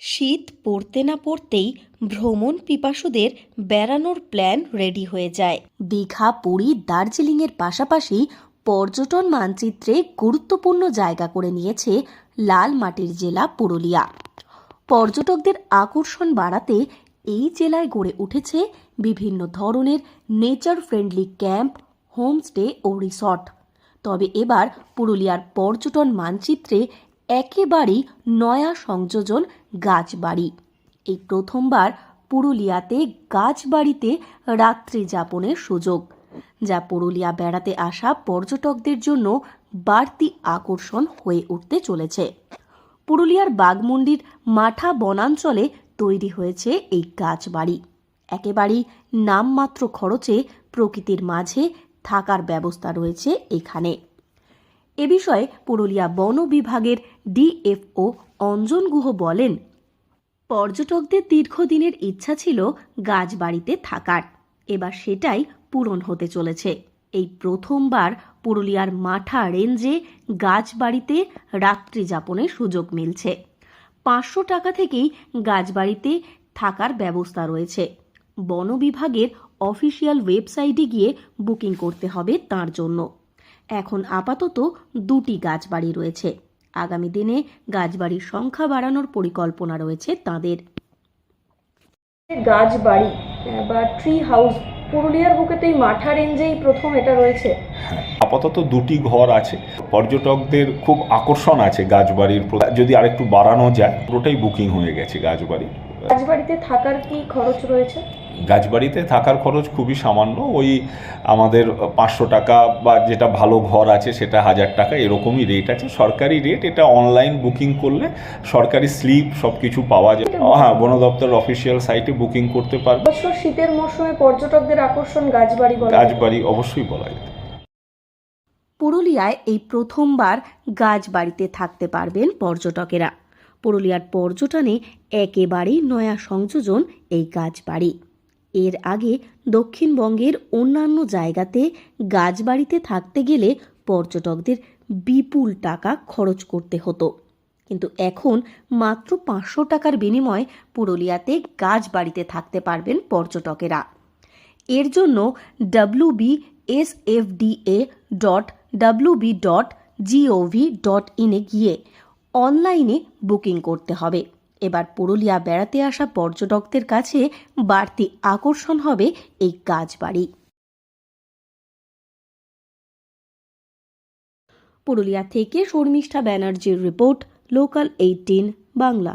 শীত পড়তে না পড়তেই ভ্রমণ পিপাসুদের বেড়ানোর প্ল্যান রেডি হয়ে যায়। দীঘা, পুরী, দার্জিলিংয়ের পাশাপাশি পর্যটন মানচিত্রে গুরুত্বপূর্ণ জায়গা করে নিয়েছে লাল মাটির জেলা পুরুলিয়া। পর্যটকদের আকর্ষণ বাড়াতে এই জেলায় গড়ে উঠেছে বিভিন্ন ধরনের নেচার ফ্রেন্ডলি ক্যাম্প হোমস্টে ও রিসর্ট তবে এবার পুরুলিয়ার পর্যটন মানচিত্রে একেবারেই নয়া সংযোজন গাছবাড়ি। এই প্রথমবার পুরুলিয়াতে গাছবাড়িতে রাত্রি যাপনের সুযোগ, যা পুরুলিয়া বেড়াতে আসা পর্যটকদের জন্য বাড়তি আকর্ষণ হয়ে উঠতে চলেছে। পুরুলিয়ার বাগমুন্ডির মাঠা বনাঞ্চলে তৈরি হয়েছে এই গাছবাড়ি। একেবারেই নামমাত্র খরচে প্রকৃতির মাঝে থাকার ব্যবস্থা রয়েছে এখানে। এ বিষয়ে পুরুলিয়া বন বিভাগের ডিএফও অঞ্জন গুহ বলেন, পর্যটকদের দীর্ঘদিনের ইচ্ছা ছিল গাছ বাড়িতে থাকার। এবার সেটাই পূরণ হতে চলেছে। এই প্রথমবার পুরুলিয়ার মাঠা রেঞ্জে গাছ বাড়িতে রাত্রি যাপনের সুযোগ মিলছে। পাঁচশো টাকা থেকেই গাছ বাড়িতে থাকার ব্যবস্থা রয়েছে। বন বিভাগের অফিসিয়াল ওয়েবসাইটে গিয়ে বুকিং করতে হবে তার জন্য। এখন আপাতত দুটি গাছবাড়ি রয়েছে। আগামী দিনে গাছবাড়ির সংখ্যা বাড়ানোর পরিকল্পনা রয়েছে তাদের। গাছ বাড়ি বা ট্রি হাউস পুরুলিয়ার বুকে তো এই মাঠা রেঞ্জেই প্রথম এটা রয়েছে। আপাতত দুটি ঘর আছে। পর্যটকদের খুব আকর্ষণ আছে গাছবাড়ির। যদি আরেকটু বাড়ানো যায় পুরোটাই বুকিং হয়ে গেছে গাছবাড়ি রাজবাড়িতে থাকার কি খরচ রয়েছে? গাছবাড়িতে থাকার খরচ খুবই সামান্য। ওই আমাদের পাঁচশো টাকা বা যেটা ভালো ঘর আছে সেটা হাজার টাকা এরকমই রেট আছে। সরকারি রেট এটা অনলাইন বুকিং করলে সরকারি স্লিপ সব কিছু পাওয়া যায়। হ্যাঁ বন দপ্তরের অফিসিয়াল সাইটে বুকিং করতে পারবে। শীতের মৌসুমে পর্যটকদের আকর্ষণ গাছবাড়ি গাছবাড়ি অবশ্যই বলা যায়। পুরুলিয়ায় এই প্রথমবার গাছবাড়িতে থাকতে পারবেন পর্যটকেরা। পুরুলিয়ার পর্যটনে একেবারেই নয়া সংযোজন এই গাছবাড়ি। এর আগে দক্ষিণবঙ্গের অন্যান্য জায়গাতে গাছবাড়িতে থাকতে গেলে পর্যটকদের বিপুল টাকা খরচ করতে হতো। কিন্তু এখন মাত্র পাঁচশো টাকার বিনিময়ে পুরুলিয়াতে গাছবাড়িতে থাকতে পারবেন পর্যটকেরা। এর জন্য W B S F D A dot W B dot G O V dot ইনে গিয়ে অনলাইনে বুকিং করতে হবে। এবার পুরুলিয়া বেড়াতে আসা পর্যটকদের কাছে বাড়তি আকর্ষণ হবে এই গাছবাড়ি। পুরুলিয়া থেকে শর্মিষ্ঠা ব্যানার্জির রিপোর্ট লোকাল এইটিন বাংলা